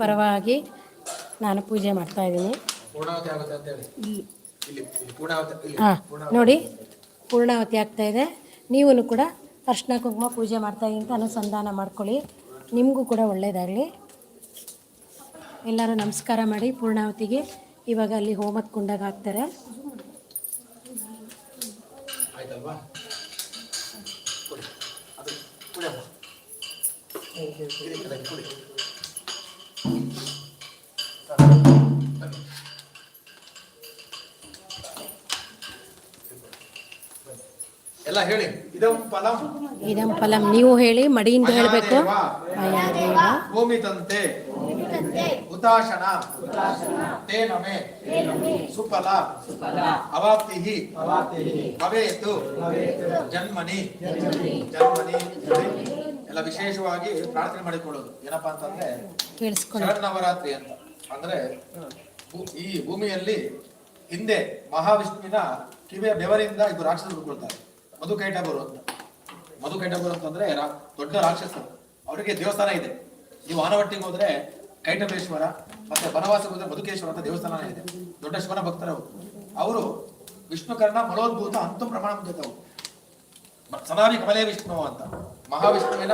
ಪರವಾಗಿ ನಾನು ಪೂಜೆ ಮಾಡ್ತಾ ಇದ್ದೀನಿ. ಪೂರ್ಣಾವತಿ ಆಗುತ್ತೆ ಅಂತ ಹೇಳಿ ಇಲ್ಲಿ ಇಲ್ಲಿ ಪೂರ್ಣಾವತಿ ಇಲ್ಲಿ ಹಾಂ ನೋಡಿ ಪೂರ್ಣಾವತಿ ಆಗ್ತಾ ಇದೆ. ನೀವು ಕೂಡ ಅರ್ಶಿನ ಕುಂಕುಮ ಪೂಜೆ ಮಾಡ್ತಾ ಇದ್ದೀನಿ ಅಂತ ಅನುಸಂಧಾನ ಮಾಡ್ಕೊಳ್ಳಿ. ನಿಮಗೂ ಕೂಡ ಒಳ್ಳೆಯದಾಗಲಿ ಎಲ್ಲರೂ ನಮಸ್ಕಾರ ಮಾಡಿ ಪೂರ್ಣಾವತಿಗೆ. ಇವಾಗ ಅಲ್ಲಿ ಹೋಮದ ಕುಂಡಾಗ ಹಾಕ್ತಾರೆ. ಆಯ್ತಲ್ವಾ? ಎಲ್ಲ ಹೇಳಿ. ಇದಂ ಫಲಂ. ಇದಂ ಫಲಂ. ನೀವು ಹೇಳಿ ಮಡಿಯಿಂದ ಹೇಳಬೇಕು. ಮಯಾದೇವ ಮಯಾದೇವ ಭೂಮಿ ತಂತೆ ಹುತಾಶನ ತೇನ ಮೇ ಸುಫಲ. ಅವಾಪ್ತಿ ಭವೇತು. ಜನ್ಮನಿ. ಜನ್ಮನಿ. ಎಲ್ಲ ವಿಶೇಷವಾಗಿ ಪ್ರಾರ್ಥನೆ ಮಾಡಿಕೊಳ್ಳೋದು. ಏನಪ್ಪಾ ಅಂತಂದ್ರೆ ಶರಣ ನವರಾತ್ರಿ ಅಂತ. ಅಂದ್ರೆ ಈ ಭೂಮಿಯಲ್ಲಿ ಹಿಂದೆ ಮಹಾವಿಷ್ಣುವಿನ ಕಿವಿಯ ಬೆವರಿಂದ ಇದು ರಾಕ್ಷಸರು ಮಧು ಕೈಟಬರು ಅಂತ. ಮಧುಕೈಟಬರು ಅಂತಂದ್ರೆ ರಾ- ದೊಡ್ಡ ರಾಕ್ಷಸರು. ಅವರಿಗೆ ದೇವಸ್ಥಾನ ಇದೆ. ನೀವು ಆನವಟ್ಟಿಗೆ ಹೋದ್ರೆ ಕೈಟಬೇಶ್ವರ ಮತ್ತೆ ಬನವಾಸಕ್ಕೆ ಹೋದ್ರೆ ಮಧುಕೇಶ್ವರ ಅಂತ ದೇವಸ್ಥಾನ ಇದೆ. ದೊಡ್ಡ ಶಿವನ ಭಕ್ತರು ಅವರು. ವಿಷ್ಣುಕರ್ಣ ಮಲೋದ್ಭೂತ ಅಂತೂ ಪ್ರಮಾಣ ಮುಗಿದವು ಸನಾವಿ ಕಮಲೆ ವಿಷ್ಣು ಅಂತ. ಮಹಾವಿಷ್ಣುವಿನ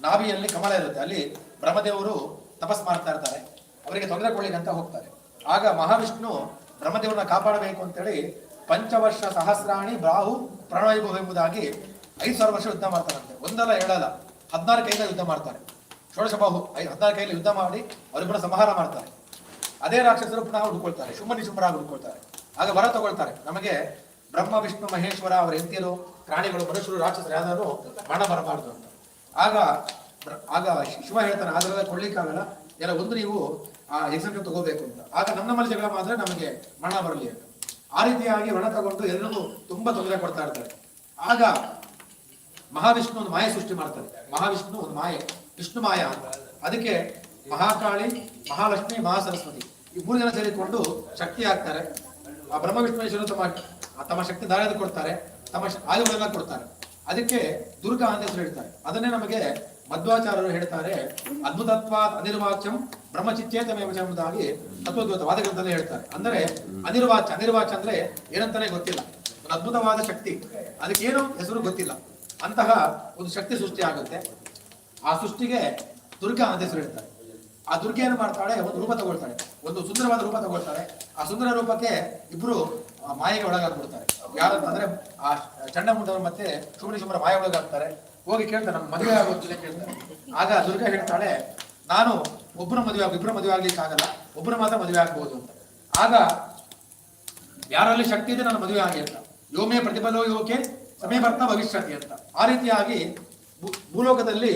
ನಾಭಿಯಲ್ಲಿ ಕಮಲ ಇರುತ್ತೆ. ಅಲ್ಲಿ ಬ್ರಹ್ಮದೇವರು ತಪಸ್ ಮಾಡ್ತಾ ಇರ್ತಾರೆ. ಅವರಿಗೆ ತೊಂದರೆ ಕೊಡ್ಲಿಕ್ಕೆ ಅಂತ ಹೋಗ್ತಾರೆ. ಆಗ ಮಹಾವಿಷ್ಣು ಬ್ರಹ್ಮದೇವರನ್ನ ಕಾಪಾಡಬೇಕು ಅಂತೇಳಿ ಪಂಚವರ್ಷ ಸಹಸ್ರಾಣಿ ಬಾಹು ಪ್ರಣವೈಭವ ಎಂಬುದಾಗಿ ಐದು ಸಾವಿರ ವರ್ಷ ಯುದ್ಧ ಮಾಡ್ತಾರಂತೆ ಒಂದಲ್ಲ ಹೇಳಲ್ಲ ಹದಿನಾರು ಕೈಯಿಂದ ಯುದ್ಧ ಮಾಡ್ತಾರೆ. ಷೋಡಶ ಬಾಹು ಹದಿನಾರು ಕೈಯಲ್ಲಿ ಯುದ್ಧ ಮಾಡಿ ಅವರಿಬ್ಬರ ಸಂಹಾರ ಮಾಡ್ತಾರೆ. ಅದೇ ರಾಕ್ಷಸರು ಪುನಃ ಹುಡ್ಕೊಳ್ತಾರೆ. ಶುಂಭನಿ ಶುಂಭರಾಗಿ ಹುಡ್ಕೊಳ್ತಾರೆ. ಆಗ ವರ ತಗೊಳ್ತಾರೆ. ನಮಗೆ ಬ್ರಹ್ಮ, ವಿಷ್ಣು, ಮಹೇಶ್ವರ ಅವರ ಹೆಂಡತಿಯರು ಪ್ರಾಣಿಗಳು ಮನುಷ್ಯರು, ರಾಕ್ಷಸರು ಯಾವ್ದಾದ್ರು ಮರಣ ಬರಬಾರ್ದು ಅಂತ. ಆಗ ಆಗ ಶಿವ ಹೇಳ್ತಾನೆ ಆದ್ರೆ ಕೊಡ್ಲಿಕ್ಕಾಗಲ್ಲ ಎಲ್ಲ ಒಂದು ನೀವು ಆ ಎಕ್ಸಾಮ್ ತಗೋಬೇಕು ಅಂತ. ಆಗ ನಮ್ಮ ಮನೆ ಜಗಳ ಮಾತ್ರ ನಮಗೆ ಮರಣ ಬರಲಿ ಅಂತ. ಆ ರೀತಿಯಾಗಿ ಮರಣ ತಗೊಂಡು ಎಲ್ಲರೂ ತುಂಬಾ ತೊಂದರೆ ಕೊಡ್ತಾ ಇರ್ತಾರೆ. ಆಗ ಮಹಾವಿಷ್ಣು ಒಂದು ಮಾಯೆ ಸೃಷ್ಟಿ ಮಾಡ್ತಾರೆ ಮಹಾವಿಷ್ಣು ಒಂದು ಮಾಯೆ, ವಿಷ್ಣು ಮಾಯ ಅಂತ. ಅದಕ್ಕೆ ಮಹಾಕಾಳಿ, ಮಹಾಲಕ್ಷ್ಮಿ, ಮಹಾಸರಸ್ವತಿ ಈ ಮೂರು ಜನ ಸೇರಿಕೊಂಡು ಶಕ್ತಿ ಆಗ್ತಾರೆ ಆ ಬ್ರಹ್ಮ ವಿಷ್ಣುವೇಶ್ವರ ತಮ್ಮ ತಮ್ಮ ಶಕ್ತಿ ದಾರಿಯನ್ನು ಕೊಡ್ತಾರೆ, ತಮ್ಮ ಆಯುಧಗಳನ್ನ ಕೊಡ್ತಾರೆ. ಅದಕ್ಕೆ ದುರ್ಗಾ ಅಂತ ಹೆಸರು ಹೇಳ್ತಾರೆ. ಅದನ್ನೇ ನಮಗೆ ಮಧ್ವಾಚಾರ್ಯರು ಹೇಳ್ತಾರೆ ಅದ್ಭುತತ್ವ ಅನಿರ್ವಾಚ್ಯಂ ಬ್ರಹ್ಮಚಿಚ್ಚೇತಮೇವಚ ಎಂಬುದಾಗಿ ತತ್ವದ್ವತ ವಾದಗ್ರಂಥದಲ್ಲಿ ಹೇಳ್ತಾರೆ. ಅಂದ್ರೆ ಅನಿರ್ವಾಚ ಅನಿರ್ವಾಚ ಅಂದ್ರೆ ಏನಂತಾನೆ ಗೊತ್ತಿಲ್ಲ. ಒಂದು ಅದ್ಭುತವಾದ ಶಕ್ತಿ. ಅದಕ್ಕೇನು ಹೆಸರು ಗೊತ್ತಿಲ್ಲ. ಅಂತಹ ಒಂದು ಶಕ್ತಿ ಸೃಷ್ಟಿ ಆಗುತ್ತೆ. ಆ ಸೃಷ್ಟಿಗೆ ದುರ್ಗಾ ಅಂತ ಹೆಸರು ಹೇಳ್ತಾರೆ. ಆ ದುರ್ಗೆ ಏನು ಮಾಡ್ತಾಳೆ, ಒಂದು ರೂಪ ತಗೊಳ್ತಾಳೆ. ಒಂದು ಸುಂದರವಾದ ರೂಪ ತಗೊಳ್ತಾಳೆ. ಆ ಸುಂದರ ರೂಪಕ್ಕೆ ಇಬ್ರು ಮಾಯೆಗೆ ಒಳಗಾಗ್ಬಿಡ್ತಾರೆ. ಯಾರಂತಂದ್ರೆ ಆ ಚಂಡಮುಂಡವರು ಮತ್ತೆ ಶುಭ್ರ ಮಾಯ ಒಳಗಾಗ್ತಾರೆ. ಹೋಗಿ ಕೇಳ್ತಾರೆ, ನಮ್ಗೆ ಮದುವೆ ಆಗೋದಿಲ್ಲ ಕೇಳ್ತಾರೆ. ಆಗ ದುರ್ಗಾ ಹೇಳ್ತಾಳೆ, ನಾನು ಒಬ್ಬರ ಮದುವೆ ಆಗ ಇಬ್ಬರ ಮದುವೆ ಆಗ್ಲಿಕ್ಕೆ ಆಗಲ್ಲ ಒಬ್ಬರು ಮಾತ್ರ ಮದುವೆ ಆಗ್ಬೋದು ಅಂತ. ಆಗ, ಯಾರಲ್ಲಿ ಶಕ್ತಿ ಇದೆ ನಾನು ಮದುವೆ ಆಗಿ ಅಂತ. ಯೋಮೇ ಪ್ರತಿಫಲೋ ಯೋಕೆ ಸಮಯ ಬರ್ತಾ ಭವಿಷ್ಯತಿ ಅಂತ. ಆ ರೀತಿಯಾಗಿ ಭೂಲೋಕದಲ್ಲಿ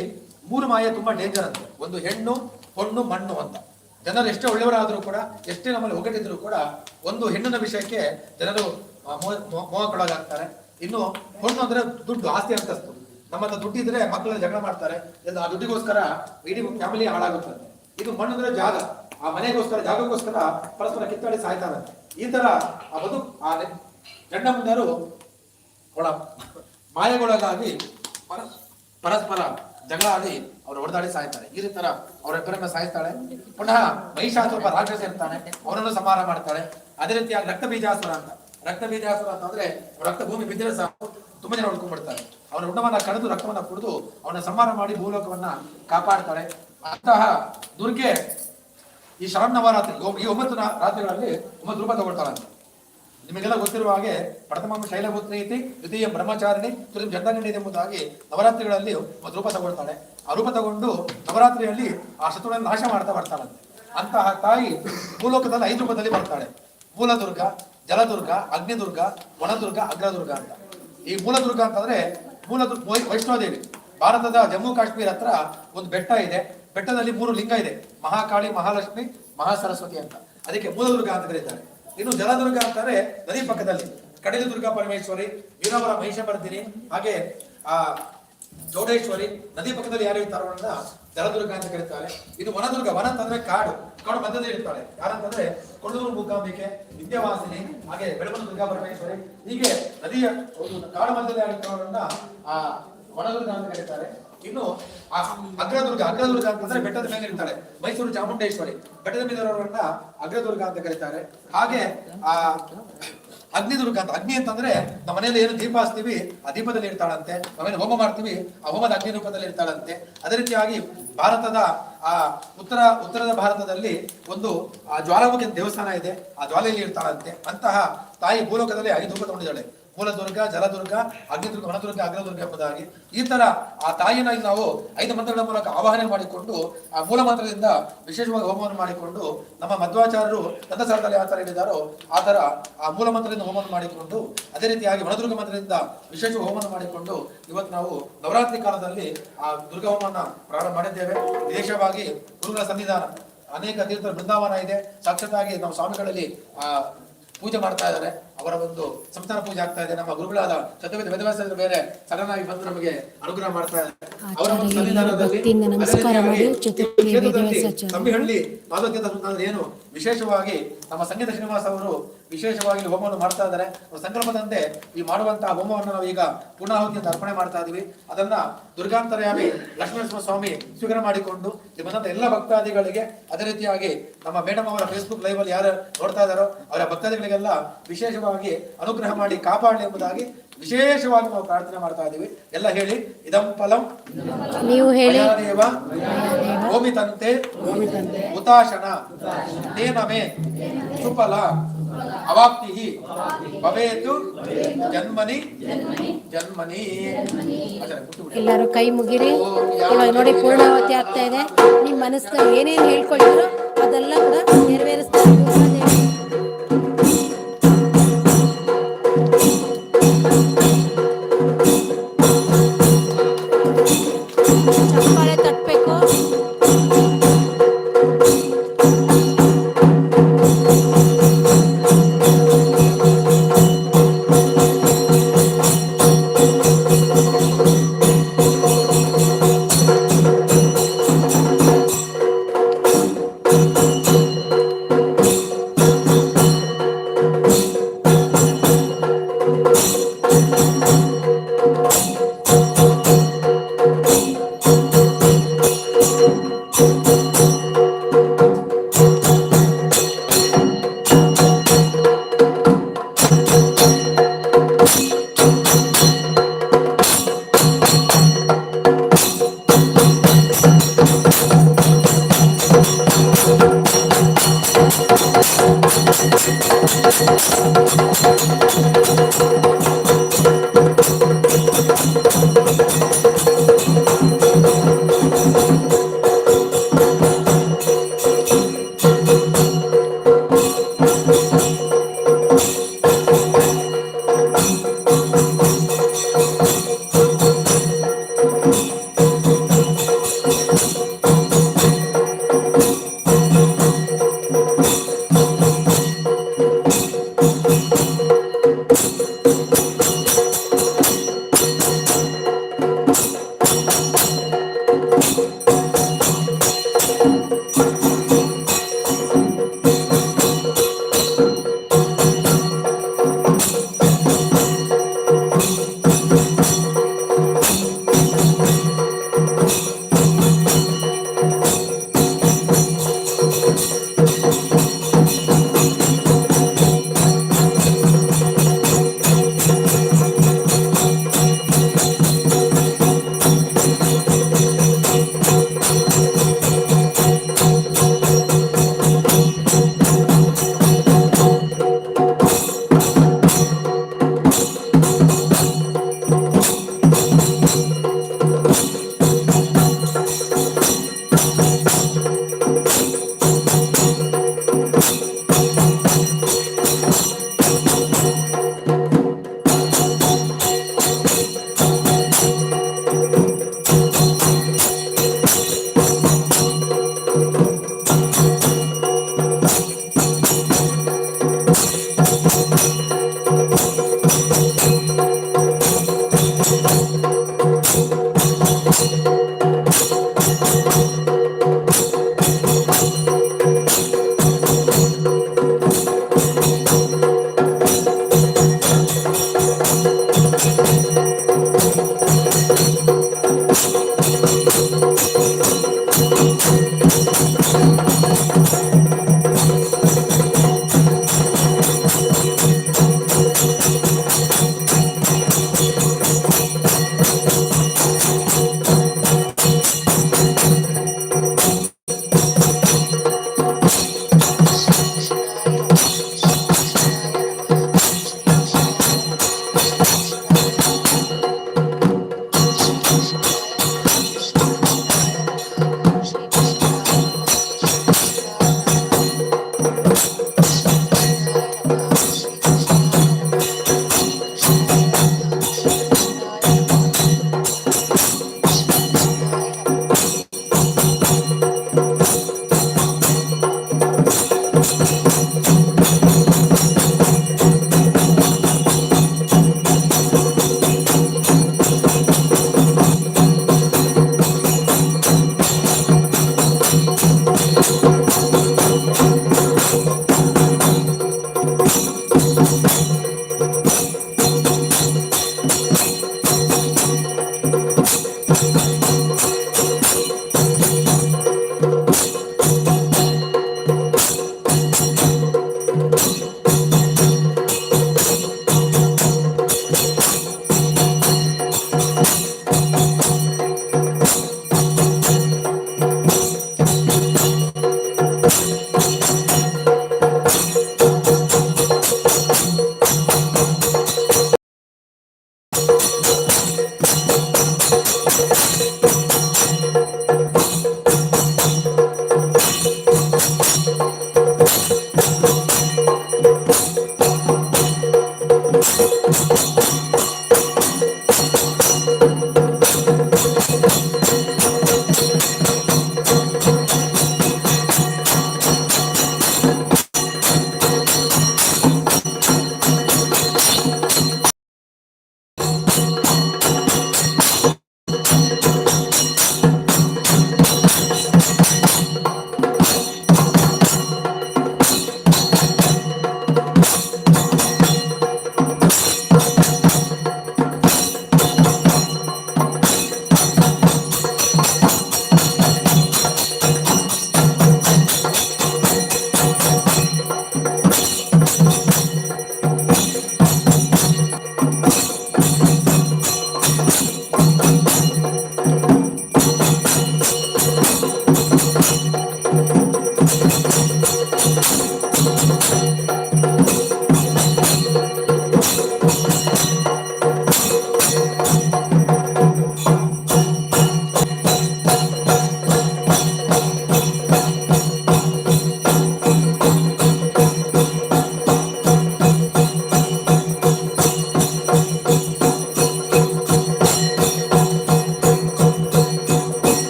ಮೂರು ಮಾಯ ತುಂಬಾ ಡೇಂಜರ್ ಅಂತ ಒಂದು ಹೆಣ್ಣು ಹೊಣ್ಣು ಮಣ್ಣು ಅಂತ. ಜನರು ಎಷ್ಟೇ ಒಳ್ಳೆಯವರಾದರೂ ಕೂಡ, ಎಷ್ಟೇ ನಮ್ಮಲ್ಲಿ ಒಗಟಿದ್ರು ಕೂಡ, ಒಂದು ಹೆಣ್ಣಿನ ವಿಷಯಕ್ಕೆ ಜನರು ಮೋಹಕ್ಕೊಳಗಾಗ್ತಾರೆ ಇನ್ನು ಹೊಣ್ಣು ಅಂದರೆ ದುಡ್ಡು, ಆಸ್ತಿ ಅಂತಸ್ತು. ನಮ್ಮ ಹತ್ರ ದುಡ್ಡಿದ್ರೆ ಮಕ್ಕಳನ್ನ ಜಗಳ ಮಾಡ್ತಾರೆ. ಆ ದುಡ್ಡಿಗೋಸ್ಕರ ಇಡೀ ಫ್ಯಾಮಿಲಿ ಹಾಳಾಗುತ್ತದೆ ಇದು ಮಣ್ಣು ಅಂದ್ರೆ ಜಾಗ. ಆ ಮನೆಗೋಸ್ಕರ, ಜಾಗಕ್ಕೋಸ್ಕರ ಪರಸ್ಪರ ಕಿತ್ತಾಡಿ ಸಾಯ್ತಾರೆ. ಈ ತರ ಆ ಬದು, ಆ ಗಂಡ ಮುಂದರು ಒಳ, ಮಾಯಗೊಳಗಾಗಿ ಪರ- ಪರಸ್ಪರ ಜಗಳ ಆಡಿ ಅವ್ರು ಹೊಡೆದಾಡಿ ಸಾಯ್ತಾರೆ. ಈ ತರ ಅವರಿಬ್ಬರನ್ನ ಸಾಯ್ತಾಳೆ. ಪುನಃ ಮಹಿಷಾಸುರ ರಾಕ್ಷಸ ಇರ್ತಾನೆ. ಅವನನ್ನು ಸಂಹಾರ ಮಾಡ್ತಾಳೆ. ಅದೇ ರೀತಿಯಾಗಿ ರಕ್ತ ಬೀಜಾಸುರ ಅಂತ. ರಕ್ತ ಬೀಜಾಸುರ ಅಂತಂದ್ರೆ ರಕ್ತ ಭೂಮಿ ಬಿದ್ದರೆ ಸಾಕು. ತುಂಬಾ ಜನ ಹೊಡ್ಕೊಂಡ್ಬಿಡ್ತಾರೆ ಅವನ ಋಣವನ್ನ ಕಳೆದು ರಕ್ತವನ್ನ ಕುಡಿದು ಅವನ ಸಂಹಾರ ಮಾಡಿ ಭೂಲೋಕವನ್ನ ಕಾಪಾಡ್ತಾಳೆ ಅಂತಹ ದುರ್ಗೆ ಈ ಶರಣ ನವರಾತ್ರಿ ಈ ಒಂಬತ್ತು ರಾತ್ರಿಗಳಲ್ಲಿ ಒಂಬತ್ತು ರೂಪ ತಗೊಳ್ತಾಳಂತೆ. ನಿಮಗೆಲ್ಲ ಗೊತ್ತಿರುವ ಹಾಗೆ ಪ್ರಥಮ ಶೈಲಪುತ್ರಿ ಐತಿ ದ್ವಿತೀಯ ಬ್ರಹ್ಮಚಾರಿಣಿ ತೃತೀಯ ಜಂಡಗಂಡಿ ಎಂಬುದಾಗಿ ನವರಾತ್ರಿಗಳಲ್ಲಿ ಒಂದು ರೂಪ ತಗೊಳ್ತಾಳೆ. ಆ ರೂಪ ತಗೊಂಡು ನವರಾತ್ರಿಯಲ್ಲಿ ಆ ಶತ್ರುಗಳನ್ನು ನಾಶ ಮಾಡ್ತಾ ಬರ್ತಾಳಂತೆ. ಅಂತಹ ತಾಯಿ ಭೂಲೋಕದಲ್ಲಿ ಐದು ರೂಪದಲ್ಲಿ ಬರ್ತಾಳೆ. ಮೂಲದುರ್ಗ, ಜಲದುರ್ಗ, ಅಗ್ನಿದುರ್ಗ, ವನದುರ್ಗ, ಅಗ್ರದುರ್ಗ ಅಂತ. ಈ ಮೂಲದುರ್ಗ ಅಂತಂದ್ರೆ ಮೂಲದುರ್ಗ ವೈಷ್ಣೋದೇವಿ. ಭಾರತದ ಜಮ್ಮು ಕಾಶ್ಮೀರ ಹತ್ರ ಒಂದು ಬೆಟ್ಟ ಇದೆ. ಬೆಟ್ಟದಲ್ಲಿ ಮೂರು ಲಿಂಗ ಇದೆ. ಮಹಾಕಾಳಿ, ಮಹಾಲಕ್ಷ್ಮಿ, ಮಹಾಸರಸ್ವತಿ ಅಂತ. ಅದಕ್ಕೆ ಮೂಲದುರ್ಗ ಅಂತ ಕರೀತಾರೆ. ಇನ್ನು ಜಲದುರ್ಗ ಅಂತಾರೆ ನದಿ ಪಕ್ಕದಲ್ಲಿ. ಕಡಲಿ ದುರ್ಗಾ ಪರಮೇಶ್ವರಿ, ವೀರವರ ಮಹಿಷಮರ್ದಿನಿ ಹಾಗೆ, ಆ, ಚೌಡೇಶ್ವರಿ, ನದಿ ಪಕ್ಕದಲ್ಲಿ ಯಾರು ಇರ್ತಾರೋ ಅಂತ ಜಲದುರ್ಗ ಅಂತ ಕರೀತಾರೆ. ಇದು ವನದುರ್ಗ, ವನ ಅಂತಂದ್ರೆ ಕಾಡು. ಕಾಡು ಮಧ್ಯದಲ್ಲಿ ಇರ್ತಾಳೆ ಯಾರಂತಂದ್ರೆ ಕೊಳ್ಳೂರು ಮೂಕಾಂಬಿಕೆ, ವಿದ್ಯಾವಾಸಿನಿ, ಹಾಗೆ ಬೆಳವನ ದುರ್ಗಾ ಪರಮೇಶ್ವರಿ, ಹೀಗೆ ನದಿಯ ಒಂದು ಕಾಡು ಮಧ್ಯದಲ್ಲಿ ಯಾರು ಇರ್ತಾರೋ ಆ, ವನದುರ್ಗ ಅಂತ ಕರೀತಾರೆ. ಇನ್ನು ಅಗ್ರದುರ್ಗ ಅಗ್ರದುರ್ಗ ಅಂತಂದ್ರೆ ಬೆಟ್ಟದ ಮೇಲೆ ಇರ್ತಾಳೆ ಮೈಸೂರು ಚಾಮುಂಡೇಶ್ವರಿ. ಬೆಟ್ಟದ ಮೇಲೆ ಇರೋರನ್ನ ಅಗ್ರದುರ್ಗ ಅಂತ ಕರೀತಾರೆ. ಹಾಗೆ ಆ ಅಗ್ನಿದುರ್ಗ ಅಂತ, ಅಗ್ನಿ ಅಂತಂದ್ರೆ ನಮ್ಮ ಮನೆಯಲ್ಲಿ ಏನು ದೀಪ ಹಚ್ತೀವಿ, ಆ ದೀಪದಲ್ಲಿ ಇರ್ತಾಳಂತೆ. ನಾವೇನು ಹೋಮ ಮಾಡ್ತೀವಿ, ಆ ಹೋಮದ ಅಗ್ನಿ ರೂಪದಲ್ಲಿ ಇರ್ತಾಳಂತೆ. ಅದೇ ರೀತಿಯಾಗಿ ಭಾರತದ ಆ ಉತ್ತರ, ಉತ್ತರದ ಭಾರತದಲ್ಲಿ ಒಂದು, ಆ ಜ್ವಾಲಾಮುಖಿ ದೇವಸ್ಥಾನ ಇದೆ. ಆ ಜ್ವಾಲೆಯಲ್ಲಿ ಇರ್ತಾಳಂತೆ. ಅಂತಹ ತಾಯಿ ಭೂಲೋಕದಲ್ಲಿ ಐದು ರೂಪ ತಗೊಂಡಿದ್ದಾಳೆ. ಮೂಲದುರ್ಗ ಜಲದುರ್ಗ, ಅಗ್ನಿದುರ್ಗ ಹಣದುರ್ಗ ಅಗ್ರದುರ್ಗ ಎಂಬುದಾಗಿ ಈ ತರ ಆ ತಾಯಿನ ನಾವು ಐದು ಮಂತ್ರಗಳ ಮೂಲಕ ಆವಾಹನೆ ಮಾಡಿಕೊಂಡು, ಆ ಮೂಲ ಮಂತ್ರದಿಂದ ವಿಶೇಷವಾಗಿ ಹೋಮವನ್ನು ಮಾಡಿಕೊಂಡು, ನಮ್ಮ ಮಧ್ವಾಚಾರ್ಯರು ತಂದಸಾರದಲ್ಲಿ ಯಾವ ಹೇಳಿದಾರೋ, ಆ ತರ ಆ ಮೂಲ ಮಂತ್ರದಿಂದ ಹೋಮವನ್ನು ಮಾಡಿಕೊಂಡು, ಅದೇ ರೀತಿಯಾಗಿ ವನದುರ್ಗ ಮಂತ್ರದಿಂದ ವಿಶೇಷ ಹೋಮವನ್ನು ಮಾಡಿಕೊಂಡು, ಇವತ್ತು ನಾವು ನವರಾತ್ರಿ ಕಾಲದಲ್ಲಿ ಆ ದುರ್ಗ ಹೋಮವನ್ನು ಪ್ರಾರಂಭ ಮಾಡಿದ್ದೇವೆ. ವಿಶೇಷವಾಗಿ ಗುರುಗಳ ಸನ್ನಿಧಾನ, ಅನೇಕ ತೀರ್ಥ ಬೃಂದಾವನ ಇದೆ. ಸಾಕ್ಷಾತ್ತಾಗಿ ನಮ್ಮ ಸ್ವಾಮಿಗಳಲ್ಲಿ ಆ ಪೂಜೆ ಮಾಡ್ತಾ ಇದ್ದಾರೆ. ಅವರ ಒಂದು ಸಂಸ್ಥಾನ ಪೂಜೆ ಆಗ್ತಾ ಇದೆ. ನಮ್ಮ ಗುರುಗಳಾದ ಚತುರ್ವೇದ ವೇದವ್ಯಾಸರು ಬೇರೆ ಸಡನ್ ಆಗಿ ಬಂದು ನಮಗೆ ಅನುಗ್ರಹ ಮಾಡ್ತಾ ಇದ್ದಾರೆ. ಅವರ ಒಂದು ಸನ್ನಿಧಾನದಲ್ಲಿ ಮಾಧವಕೇಂದ್ರ ಸುಲ್ತಾನರು ಏನು ವಿಶೇಷವಾಗಿ ನಮ್ಮ ಸಂಗೀತ ಶ್ರೀನಿವಾಸ ಅವರು ವಿಶೇಷವಾಗಿ ಹೋಮವನ್ನು ಮಾಡ್ತಾ ಇದ್ದಾರೆ. ಸಂಕ್ರಮದಂತೆ ಈ ಮಾಡುವಂತಹ ಹೋಮವನ್ನು ನಾವು ಈಗ ಪೂರ್ಣಾಹುತಿಯಿಂದ ಅರ್ಪಣೆ ಮಾಡ್ತಾ ಇದೀವಿ ಅದನ್ನ ದುರ್ಗಾಂತರ್ಯಾಮಿ ಲಕ್ಷ್ಮೀನರಸಿಂಹ ಸ್ವಾಮಿ ಸ್ವೀಕಾರ ಮಾಡಿಕೊಂಡು ಬಂದಂತ ಎಲ್ಲ ಭಕ್ತಾದಿಗಳಿಗೆ ಅದೇ ರೀತಿಯಾಗಿ ನಮ್ಮ ಮೇಡಮ್ ಅವರ ಫೇಸ್ಬುಕ್ ಲೈವ್ ಅಲ್ಲಿ ಯಾರು ನೋಡ್ತಾ ಇದ್ದಾರೋ ಅವರ ಭಕ್ತಾದಿಗಳಿಗೆಲ್ಲ ವಿಶೇಷವಾಗಿ ಅನುಗ್ರಹ ಮಾಡಿ ಕಾಪಾಡಲಿ ಎಂಬುದಾಗಿ ವಿಶೇಷವಾಗಿ ನಾವು ಪ್ರಾರ್ಥನೆ ಮಾಡ್ತಾ ಇದ್ದೀವಿ. ಎಲ್ಲ ಹೇಳಿ ಇದಂ ಫಲಂ ನೀವು ಹೇಳಿ. ದೇವ ಗೋಮಿತಂತೆ ಉತಾಶನ ನೇನಮೇ ಸುಫಲ ಅವಾಪ್ತಿ ಭವೇತು ಜನ್ಮನಿ ಜನ್ಮನಿ. ಎಲ್ಲರೂ ಕೈ ಮುಗಿರಿ. ಇವಾಗ ನೋಡಿ ಪೂರ್ಣಾವತಿ ಆಗ್ತಾ ಇದೆ. ನಿಮ್ಮ ಮನಸ್ಸಿನಲ್ಲಿ ಏನೇನು ಹೇಳ್ಕೊಳ್ತೀರೋ ಅದೆಲ್ಲ ಕೂಡ ನೆರವೇರಿಸ್ತಾರೆ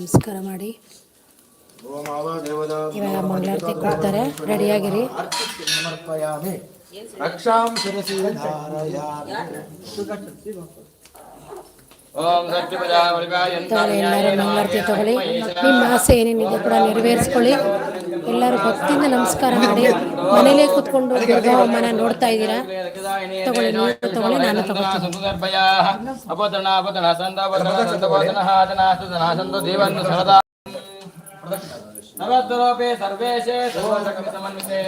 ನಮಸ್ಕಾರ ಮಾಡಿ. ಇವಾಗ ಮಂಗಳಾರತಿ ಕೊಡ್ತಾರೆ. ರೆಡಿಯಾಗಿರಿ. ರಕ್ಷಾಂ ಶಿರಸಿ ಧಾರಯಾಮಿ ಎಲ್ಲರೂ ಮಂಗಳಾರತಿ ತಗೊಳ್ಳಿ ನಿಮ್ಮ ಆಸೆ ಏನೇನಿದೆ ಕೂಡ ನೆರವೇರಿಸ್ಕೊಳ್ಳಿ. ಎಲ್ಲರೂ ಭಕ್ತಿಯಿಂದ ನಮಸ್ಕಾರ ಮಾಡಿ. ಮನೇಲೆ ಕುತ್ಕೊಂಡು ದುರ್ಗಾವಮ್ಮನ ನೋಡ್ತಾ ಇದ್ದೀರಾ? ತಗೊಳ್ಳಿ ನೀವು ತಗೊಳ್ಳಿ ನಾನು ತಗೊಳ್ತೀನಿ.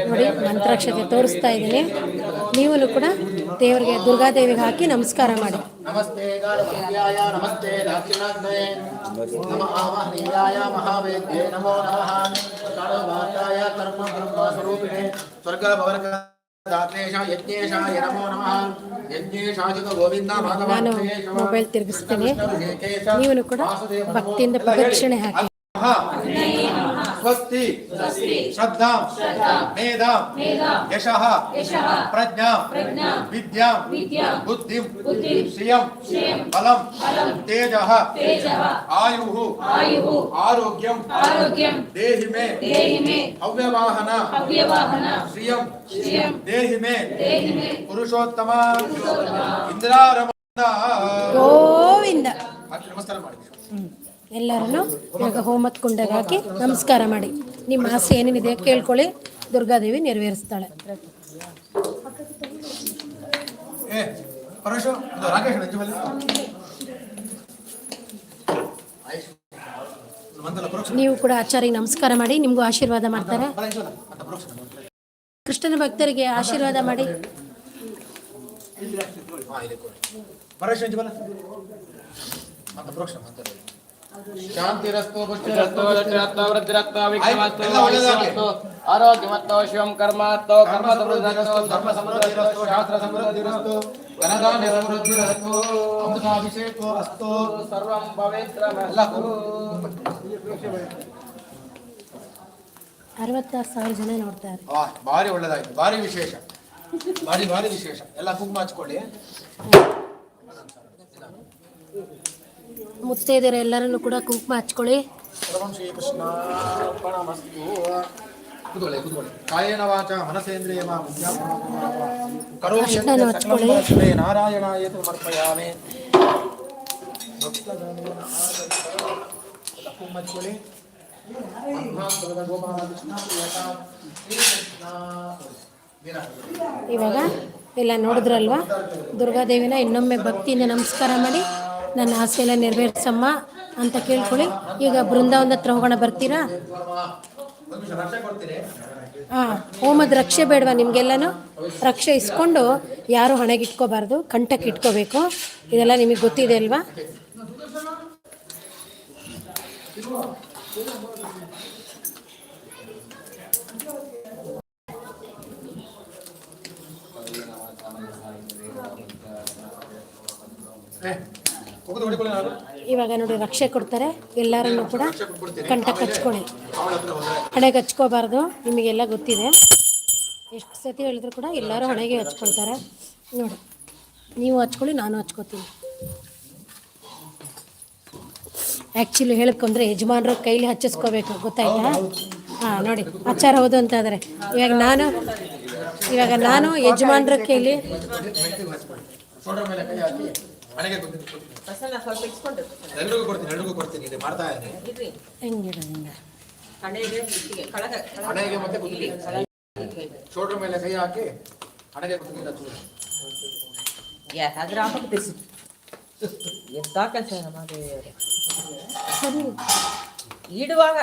ನೋಡಿ ಮಂತ್ರಾಕ್ಷತೆ ತೋರಿಸ್ತಾ ಇದ್ದೀನಿ. ನೀವು ಕೂಡ ದೇವರಿಗೆ ದುರ್ಗಾದೇವಿಗೆ ಹಾಕಿ ನಮಸ್ಕಾರ ಮಾಡಿ. ನಮಸ್ತೆ ನಮಸ್ತೆ ನಮ ಆಮಹನೀಯಾಯ ಮಹಾವೇದ್ಯೆ ನಮೋ ನಮಃ. ಕರ್ಮ ಬ್ರಹ್ಮ ಸ್ವರೂಪಿಣೆ ಸ್ವರ್ಗ ನಾನು ಮೊಬೈಲ್ ತಿರುಗಿಸ್ತೇನೆ. ನೀವು ಕೂಡ ಭಕ್ತಿಯಿಂದ ಪ್ರದಕ್ಷಿಣೆ ಹಾಕಿ. ಸ್ವಸ್ತಿ ಶ್ರದ್ಧಾ ಮೇಧಾ ಯಶಃ ಪ್ರಜ್ಞಾ ವಿದ್ಯಾ ಬುದ್ಧಿಂ ಶ್ರಿಯಂ ಬಲಂ ತೇಜಃ ಆಯು ಆರೋಗ್ಯಂ ದೇಹಿ ಮೇ ಹವ್ಯವಾಹನ ಶ್ರಿಯಂ ದೇಹಿ ಮೇ ಪುರುಷೋತ್ತಮ ಇಂದ್ರಾರಮ ಗೋವಿಂದ ನಮಸ್ಕಾರ ಮಾಡಿ ಹ್ಮ್. ಎಲ್ಲರನ್ನು ಇವಾಗ ಹೋಮತ್ ಕುಂಡಗೆ ಹಾಕಿ ನಮಸ್ಕಾರ ಮಾಡಿ. ನಿಮ್ಮ ಆಸೆ ಏನೇನಿದೆ ಕೇಳ್ಕೊಳ್ಳಿ. ದುರ್ಗಾದೇವಿ ನೆರವೇರಿಸ್ತಾಳೆ. ನೀವು ಕೂಡ ಆಚಾರ್ಯ ನಮಸ್ಕಾರ ಮಾಡಿ. ನಿಮಗೂ ಆಶೀರ್ವಾದ ಮಾಡ್ತಾರೆ. ಕೃಷ್ಣನ ಭಕ್ತರಿಗೆ ಆಶೀರ್ವಾದ ಮಾಡಿ. ಹಾ ಶಾಂತಿರಸ್ತು ರಕ್ತೋ ವೃದ್ಧಿರಕ್ತೋ ವಿಕ್ರಮಸ್ತೋ ಎಲ್ಲ ಒಳ್ಳೆದಾಗ್ಲಿ. ಆರೋಗ್ಯಮತ್ತೋ ಶಿವಂ ಕರ್ಮತ್ತೋ ಕರ್ಮ ಸಮೃದ್ಧರಸ್ತೋ ಧರ್ಮ ಸಮೃದ್ಧಿರಸ್ತು ಶಾಸ್ತ್ರ ಸಮೃದ್ಧಿರಸ್ತು ಧನಧಾನ್ಯ ಸಮೃದ್ಧಿರಸ್ತು ಅಮೃತಾಭಿಷೇಕೋ ಅಸ್ತು ಸರ್ವಂ. ಅರವತ್ತಾರು ಸಾವಿರ ಜನ ನೋಡ್ತಾರೆ ಭಾರಿ ಒಳ್ಳೆದಾಯ್ತು. ಭಾರಿ ವಿಶೇಷ. ಭಾರಿ ಭಾರಿ ವಿಶೇಷ. ಎಲ್ಲ ಕುಂಕುಮ ಹಚ್ಕೊಳ್ಳಿ. ಮುತ್ತೈದೆಯರು ಎಲ್ಲರನ್ನು ಕೂಡ ಕುಂಕುಮ ಹಚ್ಕೊಳ್ಳಿ. ಹಚ್ಕೊಳ್ಳಿ. ಇವಾಗ ಎಲ್ಲ ನೋಡಿದ್ರಲ್ವಾ? ದುರ್ಗಾದೇವಿನ ಇನ್ನೊಮ್ಮೆ ಭಕ್ತಿಯಿಂದ ನಮಸ್ಕಾರ ಮಾಡಿ. ನನ್ನ ಆಸೆ ಎಲ್ಲ ನೆರವೇರಿಸಮ್ಮ ಅಂತ ಕೇಳ್ಕೊಳ್ಳಿ. ಈಗ ಬೃಂದಾವನ ಹತ್ರ ಹೋಗೋಣ, ಬರ್ತೀರಾ? ಹಾ ಹೋಮದ ರಕ್ಷೆ ಬೇಡವಾ ನಿಮಗೆಲ್ಲನೂ? ರಕ್ಷೆ ಇಸ್ಕೊಂಡು ಯಾರು ಹಣೆಗೆ ಇಟ್ಕೋಬಾರ್ದು ಕಂಠಕ್ಕೆ ಇಟ್ಕೋಬೇಕು. ಇದೆಲ್ಲ ನಿಮಗೆ ಗೊತ್ತಿದೆ ಅಲ್ವಾ? ನಾನು ಇವಾಗ ನೋಡಿ ರಕ್ಷೆ ಕೊಡ್ತಾರೆ. ಎಲ್ಲರನ್ನು ಕೂಡ ಕಂಠಕ್ಕೆ ಹಚ್ಕೊಳ್ಳಿ ಹಣೆಗೆ ಹಚ್ಕೋಬಾರ್ದು ನಿಮಗೆಲ್ಲ ಗೊತ್ತಿದೆ. ಎಷ್ಟು ಸತಿ ಹೇಳಿದ್ರು ಕೂಡ ಎಲ್ಲರೂ ಹಣೆಗೆ ಹಚ್ಕೊಳ್ತಾರೆ. ನೋಡಿ ನೀವು ಹಚ್ಕೊಳ್ಳಿ ನಾನು ಹಚ್ಕೋತೀನಿ. ಆ್ಯಕ್ಚುಲಿ ಹೇಳ್ಕೊಂಡ್ರೆ ಯಜಮಾನ್ರ ಕೈಲಿ ಹಚ್ಚಿಸ್ಕೋಬೇಕು. ಗೊತ್ತಾಯ್ತಾ? ಹಾಂ ನೋಡಿ ಆಚಾರ ಹೌದು ಅಂತ ಆದರೆ ಇವಾಗ ನಾನು ಇವಾಗ ನಾನು ಯಜಮಾನ್ರ ಕೈಲಿ ಶೋಲ್ಡರ್ ಮೇಲೆ ಕೈ ಹಾಕಿ ಹಣೆಗೆ ಕೊಡ್ತೀನಿ ಎಲ್ರಿಗೂ ಕೊಡ್ತೀನಿ ಎಲ್ರಿಗೂ ಕೊಡ್ತೀನಿ ಇಲ್ಲಿ ಮಾಡ್ತಾ ಇದ್ದೀನಿ. ಹೆಂಗಿಡೋದಿಂದ ಹಣೆಗೆ ಮತ್ತೆ ಕುತ್ತಿಗೆ ಶೋಲ್ಡರ್ ಮೇಲೆ ಕೈ ಹಾಕಿ ಹಣೆಗೆ ಕುತ್ತಿಗೆ ಹಚ್ಚುವುದು Ya, ಅದ್ರಾಪಕ್ಕೆ ತಿಳಿಸಿ ಎಂತ ಕೆಲಸ ನಮಗೆ ಸರಿ. ಇಡುವಾಗ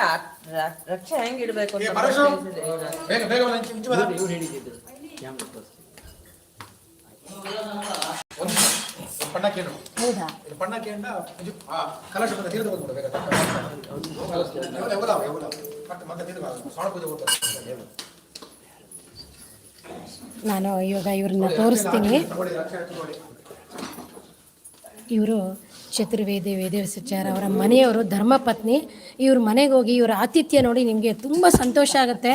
ರ- ರಕ್ಷೆ ಹೆಂಗ್ ಇಡಬೇಕು ಏ, ಅಂತ ಪರಶು. ತಿಳಿಸಿದ್ರೆ ಏನು? ಬೇಗ ಬೇಗ ಒಂದು ಇಂಚು ಇಂಚು ಬರ. ಒಂದು ಒಂದು ಹೌದಾ? ಇದು ಕಲಶ ಬಂದ ತೀರ್ಥ ಬಂದ್ಬಿಡು ಬೇಗ. ಎವಲ ಎವಲ ಎವಲ ಮತ್ತೆ ಮತ್ತೆ ತೀರ್ಥ ಸೊಣ ಪೂಜೆ ಕೊಡ್ತಾರೆ ನಾನು ಇವಾಗ ಇವ್ರನ್ನ ತೋರಿಸ್ತೀನಿ. ಇವರು ಚತುರ್ವೇದಿ ವೇದವ್ಯಾಸಾಚಾರ ಅವರ ಮನೆಯವರು ಧರ್ಮಪತ್ನಿ. ಇವ್ರ ಮನೆಗೆ ಹೋಗಿ ಇವರ ಆತಿಥ್ಯ ನೋಡಿ ನಿಮಗೆ ತುಂಬ ಸಂತೋಷ ಆಗುತ್ತೆ.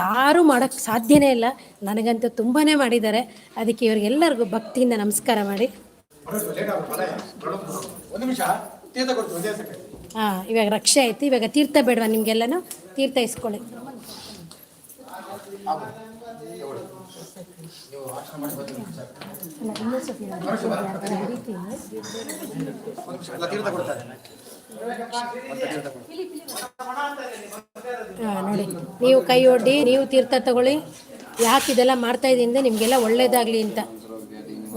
ಯಾರೂ ಮಾಡೋಕ್ಕೆ ಸಾಧ್ಯನೇ ಇಲ್ಲ. ನನಗಂತೂ ತುಂಬಾ ಮಾಡಿದ್ದಾರೆ. ಅದಕ್ಕೆ ಇವ್ರಿಗೆಲ್ಲರಿಗೂ ಭಕ್ತಿಯಿಂದ ನಮಸ್ಕಾರ ಮಾಡಿ. ಬರೋದು ಲೇಟ್ ಆಗುತ್ತೆ ಒಂದು ನಿಮಿಷ ತೀರ್ಥ ಕೊಡ್ತೀವಿ ಒಂದೇ ಸೆಕೆಂಡ್ ಹಾಂ ಇವಾಗ ರಕ್ಷೆ ಆಯ್ತು. ಇವಾಗ ತೀರ್ಥ ಬೇಡವಾ ನಿಮಗೆಲ್ಲನೂ? ತೀರ್ಥ ಇಸ್ಕೊಳ್ಳಿ. ಹಾಂ ನೋಡಿ. ನೀವು ಕೈ ಒಡ್ಡಿ ನೀವು ತೀರ್ಥ ತಗೊಳ್ಳಿ. ಯಾಕೆ ಇದೆಲ್ಲ ಮಾಡ್ತಾ ಇದ್ದೀನಿ ನಿಮ್ಗೆಲ್ಲ ನಿಮಗೆಲ್ಲ ಒಳ್ಳೇದಾಗಲಿ ಅಂತ.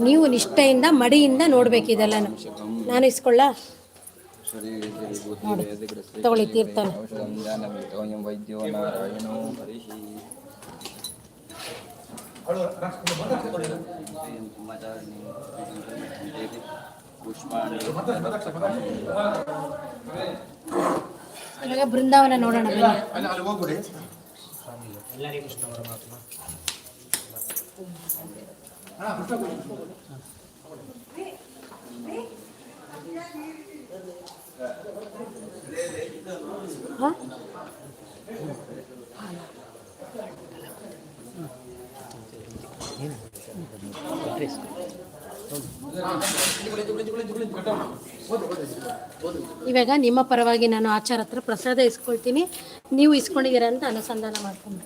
ನೀವು ನಿಷ್ಠೆಯಿಂದ ಮಡಿಯಿಂದ ನೋಡ್ಬೇಕು ಇದೆಲ್ಲನೂ. ನಾನು ಇಸ್ಕೊಳ್ಳ? ನೋಡಿ ತಗೊಳ್ಳಿ ತೀರ್ಥನ ಔಷಧಂ ಜ್ಞಾನಮಿತೋಯಂ ವೈದ್ಯೋ ನಾರಾಯಣೋ ಹರಿಃ ಅವಳು ರಕ್ಷೆ ಬಂದ ತಗೊಳ್ಳಿ ಪುಷ್ಪಾಣಿ ಇವಾಗ ಬೃಂದಾವನ ನೋಡೋಣ ಬನ್ನಿ ಅಲ್ಲಿ ಅಲ್ಲಿ ಹೋಗ್ಬಿಡಿ ಅಣ್ಣ, ಕೃಷ್ಣ ಕೊಡಿ. ಹಾಂ ಇವಾಗ ನಿಮ್ಮ ಪರವಾಗಿ ನಾನು ಆಚಾರ ಹತ್ರ ಪ್ರಸಾದ ಇಸ್ಕೊಳ್ತೀನಿ. ನೀವು ಇಸ್ಕೊಂಡಿದ್ದೀರಾ ಅಂತ ಅನುಸಂಧಾನ ಮಾಡ್ಕೊಂಡು.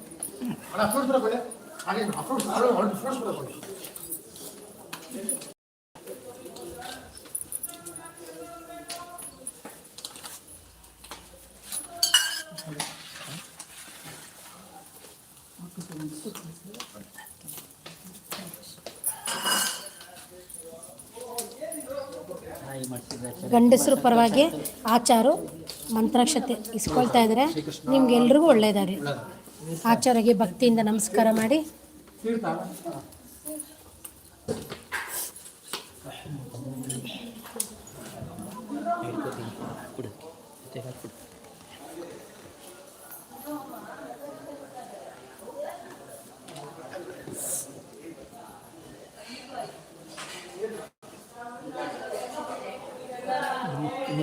ಗಂಡಸರ ಪರವಾಗಿ ಆಚಾರು ಮಂತ್ರಾಕ್ಷತೆ ಇಸ್ಕೊಳ್ತಾ ಇದ್ದಾರೆ ನಿಮ್ಗೆಲ್ರಿಗೂ ಒಳ್ಳೆಯದಾಗಲಿ ಆಚಾರಿಗೆ ಭಕ್ತಿಯಿಂದ ನಮಸ್ಕಾರ ಮಾಡಿ.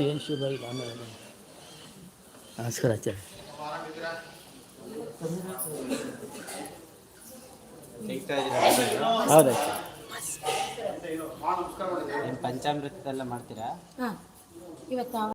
ಏನು ಶುಭ ಆಮೇಲೆ ನಮಸ್ಕಾರ ಆಚಾರ್ಯ ಪಂಚಾಮೃತ ಎಲ್ಲ ಮಾಡ್ತೀರಾ